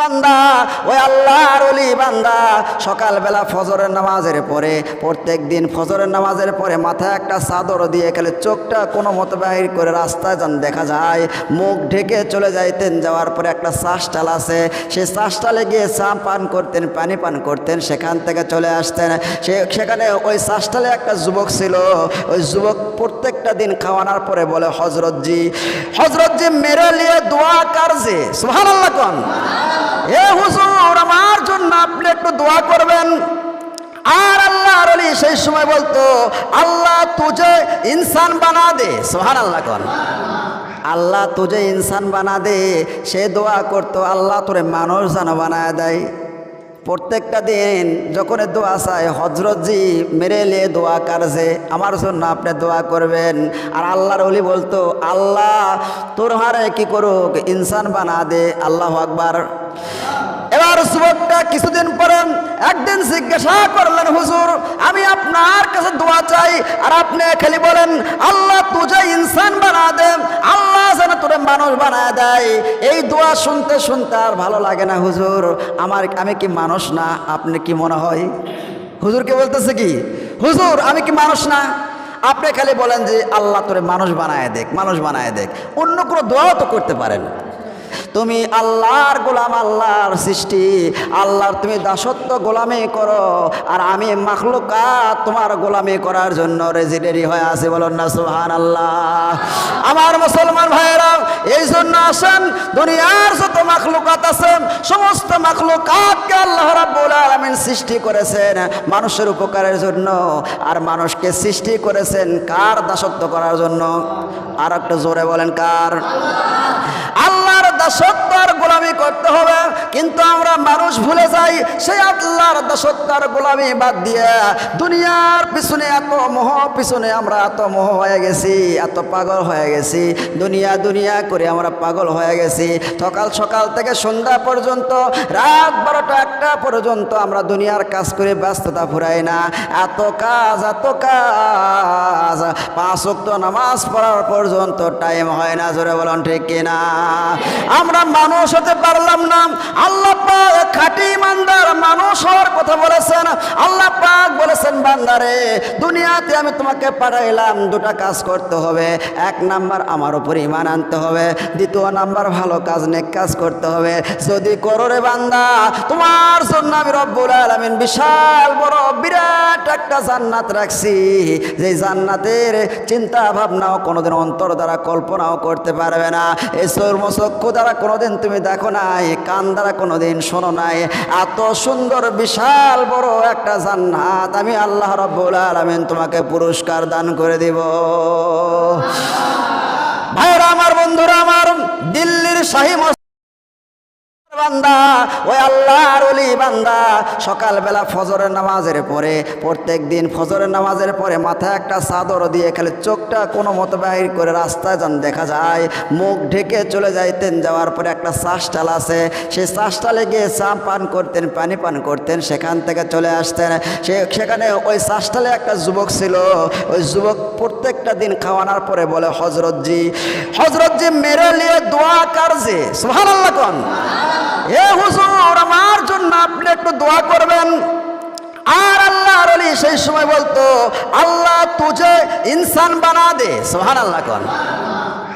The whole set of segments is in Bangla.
বান্দা, ওই আল্লাহর অলি বান্দা। সকালবেলা ফজরের নামাজের পরে প্রত্যেক দিন ফজরের নামাজের পরে মাথায় একটা চাদর দিয়ে গেলে চোখটা কোনো মতো বাহির করে রাস্তায় যান দেখা যায়। মুখ ঢেকে চলে যাইতেন, যাওয়ার পরে একটা শ্বাসটাল আছে। সেই শ্বাসটালে গিয়ে চা পান করতেন, পানি পান করতেন, সেখান থেকে চলে আসতেন। সে, সেখানে ওই শ্বাসটালে একটা যুবক ছিল। ওই যুবক প্রত্যেকটা দিন খাওয়ানোর পরে বলে হজরতজি হজরতজি মেরে লিয়ে দোয়া কারজে সুহান আল্লাহ কন। এ হুজুর, আমার জন্য আপনি একটু দোয়া করবেন। আর আল্লাহ আলী সেই সময় বলতো, আল্লাহ তুঝে ইনসান বানা দে। সোহার আল্লাহ কর আল্লাহ তুঝে ইনসান বানা দে, সে দোয়া করতো, আল্লাহ তোরে মানুষ যেন বানায় দেয়। প্রত্যেকটা দিন যখন দোয়া চায় হজরতজি মেরে লে দোয়া কারজে, আমার জন্য আপনি দোয়া করবেন। আর আল্লাহর অলি বলতো, আল্লাহ, তোর হারে কি করুক, ইনসান বানা দে, আল্লাহ আকবার। এবার যুবকটা কিছুদিন পরে একদিন জিজ্ঞাসা করলেন, হুজুর, আমি আপনার কাছে দোয়া চাই আর আপনি খালি বলেন, আল্লাহ তুঝে ইনসান বানা দে, আল্লাহ যেন তোরে মানুষ বানায় দেয়। এই দোয়া শুনতে শুনতে আর ভালো লাগে না, হুজুর, আমার, আমি কি মানুষ না? আপনি কি মনে হয়? হুজুরকে বলতেছে কি, হুজুর, আমি কি মানুষ না? আপনি খালি বলেন যে, আল্লাহ তোরে মানুষ বানায় দেখ, মানুষ বানায় দেখ। অন্য কোনো দোয়াও তো করতে পারেন। তুমি আল্লাহর গোলাম, আল্লাহর সৃষ্টি, আল্লাহর তুমি দাসত্ব গোলামি করো, আর আমি মাখলুকাত তোমার গোলামি করার জন্য রেজিডেরি হয়ে আছে, বলুন না সুহান আল্লাহ আমার মুসলমান ভাইয়েরা, এই জন্য আসেন, দুনিয়ার যত মাখলুকাত আছেন সমস্ত মাখলুকাতকে আল্লাহ রাব্বুল আলামিন সৃষ্টি করেছেন মানুষের উপকারের জন্য, আর মানুষকে সৃষ্টি করেছেন কার দাসত্ব করার জন্য? আর একটা জোরে বলেন, কার? আল্লাহর দাসত্ব আর গোলামি করতে হবে। কিন্তু আমরা মানুষ ভুলে যাই, সেই আল্লাহর দাসত্ব আর গোলামি বাদ দিয়ে দুনিয়ার পিছনে এত মোহ, পিছনে আমরা এত মোহ হয়ে গেছি, এত পাগল হয়ে গেছি। দুনিয়া দুনিয়া করে আমরা পাগল হয়ে গেছি। সকাল সকাল থেকে সন্ধ্যা পর্যন্ত, রাত বারোটা একটা পর্যন্ত আমরা দুনিয়ার কাজ করে ব্যস্ততা ফুরাই না। এত কাজ এত কাজ, পাঁচ নামাজ পড়ার পর্যন্ত টাইম হয় না, জোরে বলুন ঠিক কিনা? আমরা মানুষ হতে পারলাম না। আল্লাহ খাঁটি ইমানদার মানুষ হওয়ার কথা বলেছেন। আল্লাহ পাক বলেছেন, বান্দারে, দুনিয়াতে আমি তোমাকে পাঠাইলাম, দুটা কাজ করতে হবে। এক নাম্বার, আমার উপর ইমান আনতে হবে। দ্বিতীয় নাম্বার, ভালো কাজ, নেক কাজ করতে হবে। যদি করো রে বান্দা, তোমার জন্য আমি রব্বুল আলামিন বিশাল বড়, বিরাট একটা জান্নাত রাখছি। যে জান্নাতের চিন্তা ভাবনাও কোনোদিন অন্তর দ্বারা কল্পনাও করতে পারবে না। এই চর্মচক্ষু দ্বারা কোনোদিন তুমি দেখো নাই, কান দ্বারা কোনোদিন শোনো নাই। এত সুন্দর, বিশাল বড় একটা জান্নাত আমি আল্লাহ রব্বুল আলামিন তোমাকে পুরস্কার দান করে দিব। ভাইরা, আমার বন্ধুরা, আমার দিল্লির শাহী বান্দা, ওই আল্লাহর অলি বান্দা। সকালবেলা ফজরের নামাজের পরে প্রত্যেক দিন ফজরের নামাজের পরে মাথায় একটা চাদর দিয়ে খালি চোখটা কোনো মতো বাহির করে রাস্তায় যান দেখা যায়, মুখ ঢেকে চলে যাইতেন। যাওয়ার পরে একটা শ্বাসটাল আছে, সেই শ্বাসটালে গিয়ে চা পান করতেন, পানি পান করতেন, সেখান থেকে চলে আসতেন। সে, সেখানে ওই শ্বাসটালে একটা যুবক ছিল, ওই যুবক প্রত্যেকটা দিন খাওয়ানোর পরে বলে হজরতজি হজরতজি মেরে লিয়ে দোয়া কারজে সুহান আল্লাহ কন। এ হুজুর, আমার জন্য আপনি একটু দোয়া করবেন। আর আল্লাহ আলী সেই সময় বলতো, আল্লাহ তুজে ইনসান বানা দে। সোহান আল্লাহ কন।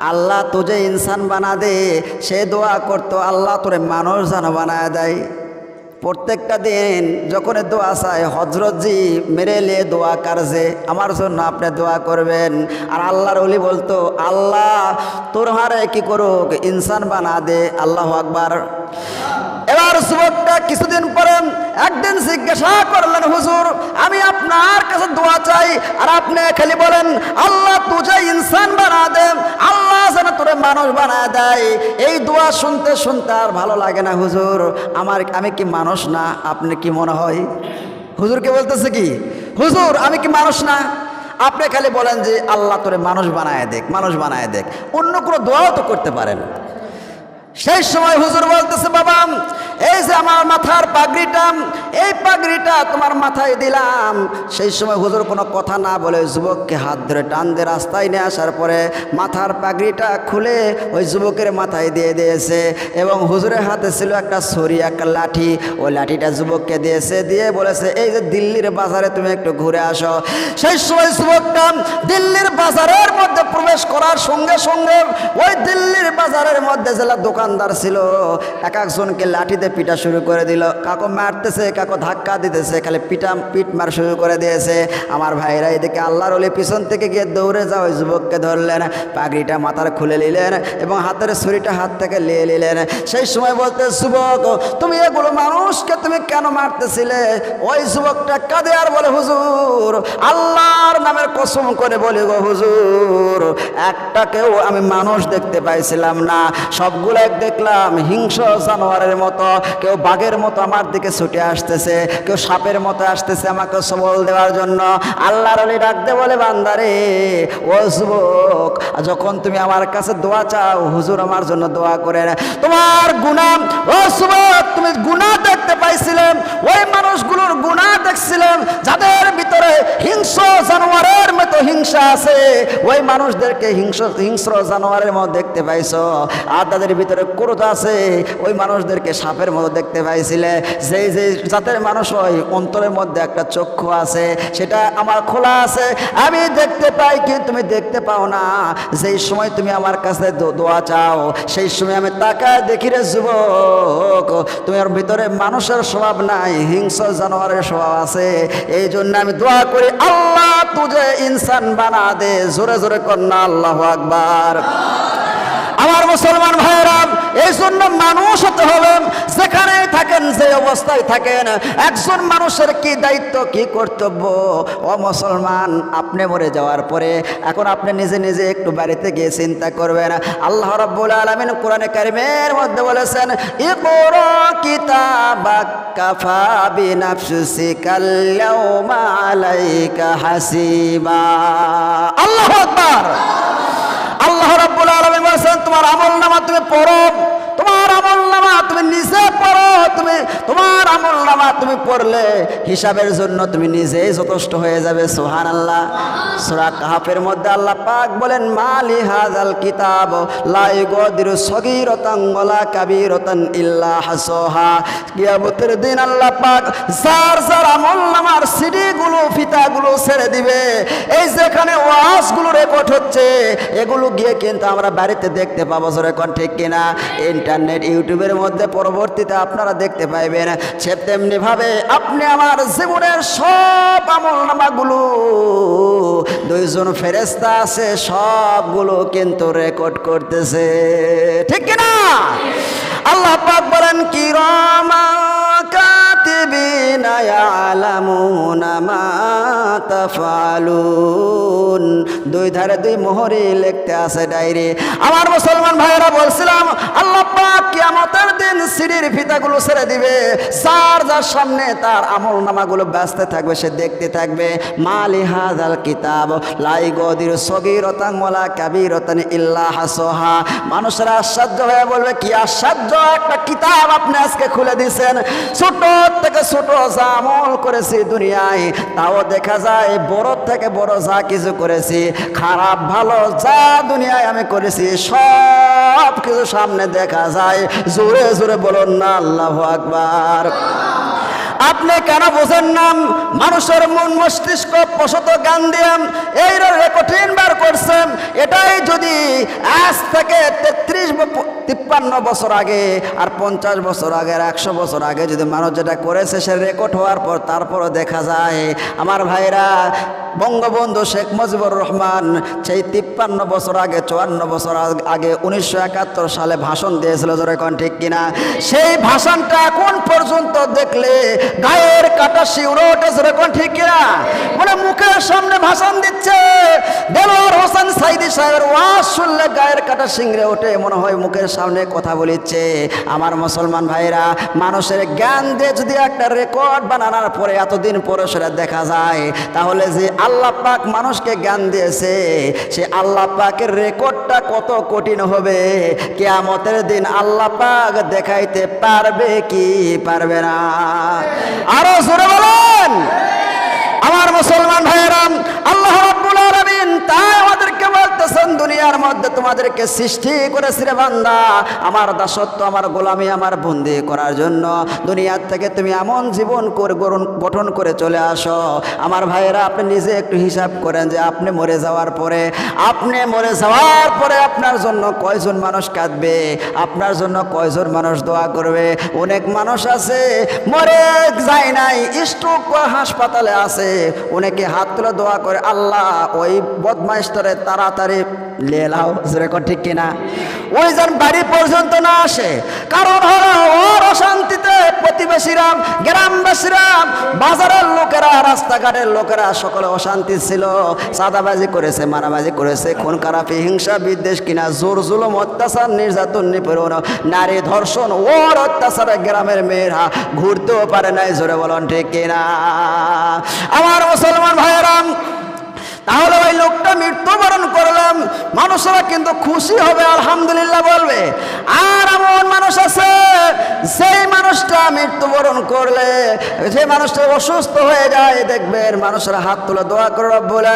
আল্লাহ তুঝে ইনসান বানা দে। সে দোয়া করতো, আল্লাহ তোরে মানুষ যেন বানায় দেয়। প্রত্যেকটা দিন যখন দোয়া চায় হজরতজি মেরে লে দোয়া কারজে, আমার জন্য আপনি দোয়া করবেন। আর আল্লাহর অলি বলতো, আল্লাহ, তোর হারে কি করুক, ইনসান বানা দে। আল্লাহ আকবার। এবার যুবকটা কিছুদিন পরে একদিন জিজ্ঞাসা করলেন, হুজুর, আমি আপনার কাছে দোয়া চাই। আর আপনি খালি বলেন, আল্লাহ তুঝে ইনসান বানা দে, আল্লাহ যেন তোরে মানুষ বানায় দেয়। এই দোয়া শুনতে শুনতে আর ভালো লাগে না, হুজুর, আমার, আমি কি মানুষ না? আপনি কি মনে হয়? হুজুরকে বলতেছে কি, হুজুর, আমি কি মানুষ না? আপনি খালি বলেন যে, আল্লাহ তোরে মানুষ বানায় দেখ, মানুষ বানায় দেখ। অন্য কোনো দোয়াও তো করতে পারেন। সেই সময় হুজুর বলতেছে, বাবা, এই যে আমার মাথার পাগড়িটা, এই পাগড়িটা তোমার মাথায় দিলাম। সেই সময় হুজুর কোনো কথা না বলে যুবককে হাত ধরে টান দিয়ে রাস্তায় নিয়ে আসার পরে মাথার পাগড়িটা খুলে ওই যুবকের মাথায় দিয়ে দিয়েছে এবং হুজুরের হাতে ছিল একটা ছড়ি একটা লাঠি। ওই লাঠিটা যুবককে দিয়েছে, দিয়ে বলেছে, এই যে দিল্লির বাজারে তুমি একটু ঘুরে আসো। সেই সময় যুবকটা দিল্লির বাজারের মধ্যে প্রবেশ করার সঙ্গে সঙ্গে ওই দিল্লির বাজারের মধ্যে জেলা দোকানদার ছিল, এক একজনকে লাঠিতে পিটা শুরু করে দিল। কাকো মারতেছে, কাকো ধাক্কা দিতেছে, খালি পিটা, পিট মার শুরু করে দিয়েছে। আমার ভাইরা এদিকে আল্লাহর ওলি পিছন থেকে গিয়ে দৌড়ে যাও ওই যুবককে ধরলেন, পাগড়িটা মাথার খুলে নিলেন এবং হাতের ছুরিটা হাত থেকে নিয়ে নিলেন। সেই সময় বলতে, যুবক, তুমি এগুলো মানুষকে তুমি কেন মারতেছিলে? ওই যুবকটা কাঁদে আর বলে, হুজুর, আল্লাহর নামের কসম করে বলি গো, হুজুর একটাকেও আমি মানুষ দেখতে পাইছিলাম না। সবগুলো এক দেখলাম, হিংস্র জানোয়ারের মতো। কেউ বাঘের মতো আমার দিকে ছুটে আসতেছে, কেউ সাপের মতো আসতেছে আমাকে সবল দেওয়ার জন্য। আল্লাহর আলী ডাকতে বলে, বান্দারে, ও যুবক, যখন তুমি আমার কাছে দোয়া চাও, হুজুর আমার জন্য দোয়া করেন। তোমার গুনাম ও যুবক, তুমি গুনাহ দেখতে পাইছিলেন, ওই মানুষগুলোর গুনাহ দেখছিলেন, যাদের ভিতরে হিংস জানোয়ারের মতো হিংসা আছে। ওই মানুষদেরকে হিংস্র হিংস্র জানোয়ারের মতো দেখতে পাইছো। আর তাদের ভিতরে ক্রোধ আছে, ওই মানুষদেরকে সাপের মতো দেখতে পাইছিলে। যেই যে জাতের মানুষ হয়, অন্তরের মধ্যে একটা চক্ষু আছে, সেটা আমার খোলা আছে। আমি দেখতে পাই কিন্তু তুমি দেখতে পাও না। যেই সময় তুমি আমার কাছে দোয়া চাও, সেই সময় আমি তাকায় দেখি রে যুবক তোমার ভিতরে মানুষের স্বভাব নাই, হিংস্র জানোয়ারের স্বভাব আছে। এই জন্য আমি দোয়া করি, আল্লাহ তুঝে ইনসান বানা দে, জোরে জোরে কন্যা আল্লাহ আকবার। আমার মুসলমান ভাইরা এই জন্য মানুষ হতে হবে। যেখানে থাকেন যে অবস্থায় থাকেন একজন মানুষের কি দায়িত্ব কি কর্তব্য? ও মুসলমান আপনি মরে যাওয়ার পরে এখন আপনি নিজে নিজে একটু বাড়িতে গিয়ে চিন্তা করবেন। আল্লাহ রাব্বুল আলামিন কোরআনে কারিমের মধ্যে বলেছেন আল্লাহু বলেছেন তোমার আমল নামা তুমি পড়ো তোমার আমল নামা তুমি পড়লে হিসাবের জন্য তুমি নিজেই যথেষ্ট হয়ে যাবে সুহান আল্লাহ সুরা কাহাফের মধ্যে আল্লাহ পাক বলেন, মালি হাজাল কিতাব লাই গদির ওয়ালা কাবীরতান ইল্লা হাসোহা। কিয়ামতের দিন আল্লাহ পাক যার যার আমল নামার সিডিগুলো, ফিতাগুলো ছেড়ে দিবে। এই যেখানে ওয়াজগুলো রেকর্ড হচ্ছে, এগুলো গিয়ে কিন্তু আমরা বাড়িতে দেখতে পাবো, জোরে ঠিক কিনা? ইন্টারনেট, ইউটিউবের মধ্যে পরবর্তীতে আপনারা দেখতে পাইবেন। সে তেমনি ভাবে আপনি আমার জীবনের সব আমল নামাগুলো, দুইজন ফেরেস্তা আছে, সবগুলো কিন্তু রেকর্ড করতেছে। ঠিক না আল্লাহ পাক বলেন কি রমা কাতিবিনা ইয়ালামুনা মা তাফালুন দুই ধারে দুই মোহরে লিখতে আছে ডায়েরি আমার মুসলমান ভাইয়েরা বলছিলাম, আল্লাহ পাক কিয়ামতের দিন সিঁড়ির ফিতাগুলো ছেড়ে দিবে। যার যার সামনে তার আমল নামাগুলো ব্যস্ত থাকবে, সে দেখতে থাকবে। মালি হাজাল কিতাব, লাই গদির সগিরতাং মোলা কাবিরতান ইল্লা হাসোহা। মানুষেরা আশ্চর্য হয়ে বলবে, কি আশ্চর্য একটা কিতাব আপনি আজকে খুলে দিয়েছেন। ছোট থেকে ছোট যা আমল করেছি দুনিয়ায়, তাও দেখা যায় বড় থেকে বড় যা কিছু করেছি, খারাপ ভালো যা দুনিয়ায় আমি করেছি, সব কিছু সামনে দেখা যায়। জোরে জোরে বলুন না, আল্লাহ আকবার। আপনি কেন বোঝেন না, মানুষের মন মস্তিষ্ক প্রসত গান দিয়ে এই কঠিন বার করছেন, এটাই যদি আজ থেকে তেত্রিশ তিপ্পান্ন বছর আগে আর পঞ্চাশ বছর আগে আর একশো বছর আগে যদি মানুষ যেটা করেছে সে রেকর্ড হওয়ার পর তারপরও দেখা যায়। আমার ভাইরা বঙ্গবন্ধু শেখ মুজিবুর রহমান সেই তিপ্পান্ন বছর আগে, চুয়ান্ন বছর আগে উনিশশো একাত্তর সালে ভাষণ দিয়েছিল যেরকম ঠিক কিনা? সেই ভাষণটা এখন পর্যন্ত দেখলে গায়ের কাটা শিউরো ওঠে যেরকম ঠিক কিনা? মানে মুখের সামনে ভাষণ দিচ্ছে। দেলোয়ার হোসেন সাইদি সাহেবের ওয়াজ শুনলে গায়ের কাটা সিংড়ে ওঠে, মনে হয় মুখের সামনে কথা বলিচ্ছে। আমার মুসলমান ভাইরা মানুষের জ্ঞান দিয়ে যদি একটা রেকর্ড বানানোর পরে এতদিন পরে সেটা দেখা যায়, তাহলে যে আল্লাহ পাক মানুষকে জ্ঞান দিয়েছে, সে আল্লাহ পাকের রেকর্ডটা কত কঠিন হবে। কেয়ামতের দিন আল্লাহ পাক দেখাইতে পারবে কি পারবে না। আরও জোরে বলেন। আমার মুসলমান ভাইয়েরাম আল্লাহ রাব্বুল আলামিন তাই দুনিয়ার মধ্যে তোমাদেরকে সৃষ্টি করেছে রে বান্দা। আমার দাসত্ব, আমার গোলামি, আমার বন্দি করার জন্য দুনিয়ার থেকে তুমি এমন জীবন করে গঠন করে চলে আসো। আমার ভাইয়েরা, আপনি নিজে একটু হিসাব করেন যে আপনি মরে যাওয়ার পরে, আপনি মরে যাওয়ার পরে আপনার জন্য কয়জন মানুষ কাঁদবে? আপনার জন্য কয়জন মানুষ দোয়া করবে? অনেক মানুষ আছে, মরে যায় নাই, স্ট্রোক হাসপাতালে আছে। অনেকে হাত তুলে দোয়া করে, আল্লাহ, ওই বদমাইস্টারে তাড়াতাড়ি লেলাও যেরকম ঠিক কিনা? ওই যেন বাড়ি পর্যন্ত না আসে কারণ হলো ওর অশান্তিতে প্রতিবেশীরা, গ্রামবাসীরা, বাজারের লোকেরা, রাস্তাঘাটের লোকেরা, সকলে অশান্তি ছিল। সাদাবাজি করেছে মারাবাজি করেছে, খুন খারাপি, হিংসা, বিদ্বেষ কিনা, জোর জুলুম, অত্যাচার, নির্যাতন, নিপীড়ন, নারী ধর্ষণ ওর অত্যাচারে গ্রামের মেয়েরা ঘুরতেও পারে নাই, জোরে বলন ঠিক কিনা আমার মুসলমান ভাইয়েরাম তাহলে ওই লোকটা মৃত্যুবরণ করলাম মানুষরা কিন্তু খুশি হবে, আলহামদুলিল্লাহ বলবে। আর এমন মানুষ আছে সেই মানুষটা মৃত্যুবরণ করলে যে মানুষটা অসুস্থ হয়ে যায়, দেখবেন মানুষরা হাত তুলে দোয়া করে রব্বুল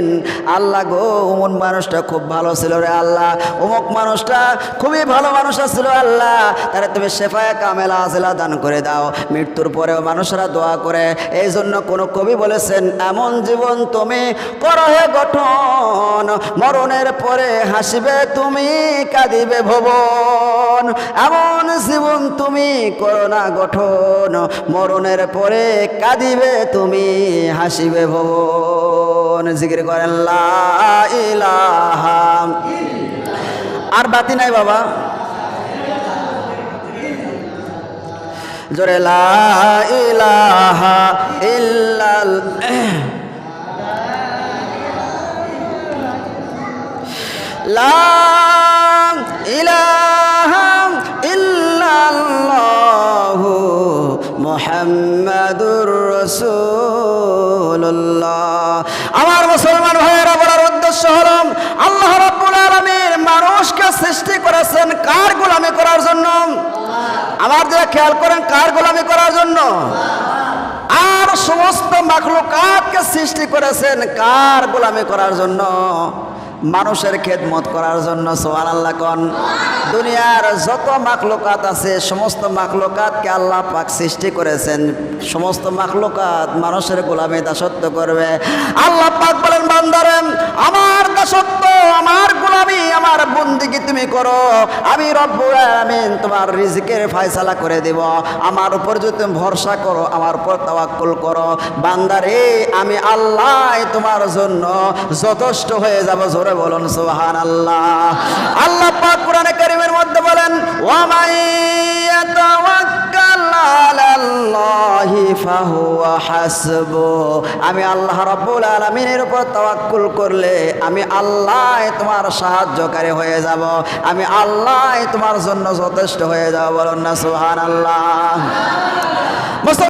আলামিন আল্লাহ গো অমন মানুষটা খুব ভালো ছিল রে আল্লাহ। অমুক মানুষটা খুবই ভালো মানুষ ছিল আল্লাহ। তারা তুমি শেফায় কামেলা আজিলা দান করে দাও। মৃত্যুর পরেও মানুষরা দোয়া করে। এই জন্য কোনো কবি বলেছেন, এমন জীবন তুমি করো গঠন। মরণের পরে হাসিবে তুমি, কাঁদিবে ভবন। এমন জীবন তুমি করো না গঠন। মরণের পরে কাঁদিবে তুমি, হাসিবে ভবন। জিকির করেন আর বাতি নাই বাবা। জোরে ইল্লাল লা ইলাহা মুহাম্মাদুর রাসূলুল্লাহ। আমার মুসলমান ভাইয়েরা বলার উদ্দেশ্য হলো আল্লাহ রাব্বুল আলামিন মানুষকে সৃষ্টি করেছেন কার গোলামি করার জন্য? আমার যারা খেয়াল করেন কার গোলামি করার জন্য? আর সমস্ত মাখলুকাতকে সৃষ্টি করেছেন কার গোলামি করার জন্য? মানুষের খেদমত করার জন্য সোহান আল্লাহ কন। দুনিয়ার যত মাকলোকাত আছে, সমস্ত মাকলোকাতকে আল্লাহ পাক সৃষ্টি করেছেন। সমস্ত মাকলোকাত মানুষের গোলামে দাসত্ব করবে। আল্লাহ পাক বলেন বান্দারেন আমার দাসত্ব আমার গোলামি, আমার বন্দিগি তুমি করো। আমি রব্বুল তোমার রিজিকের ফয়সালা করে দেব। আমার উপর যদি তুমি ভরসা করো, আমার উপর তাওয়াক্কুল করো। বান্দারে, আমি আল্লাহ তোমার জন্য যথেষ্ট হয়ে যাব, জোরে বলুন সুবহান আল্লাহ আল্লাহ পাক কোরআনে কারীমের মধ্যে বলেন, ওয়া মাই ইয়াতাওয়াক্কাল আমি আল্লাহ রাব্বুল আলামিনের উপর তাওয়াক্কুল করলে আমি আল্লাহ তোমার সাহায্যকারী হয়ে যাব। আমি আল্লাহ তোমার জন্য যথেষ্ট হয়ে যাব। বলুন না সুবহানাল্লাহ।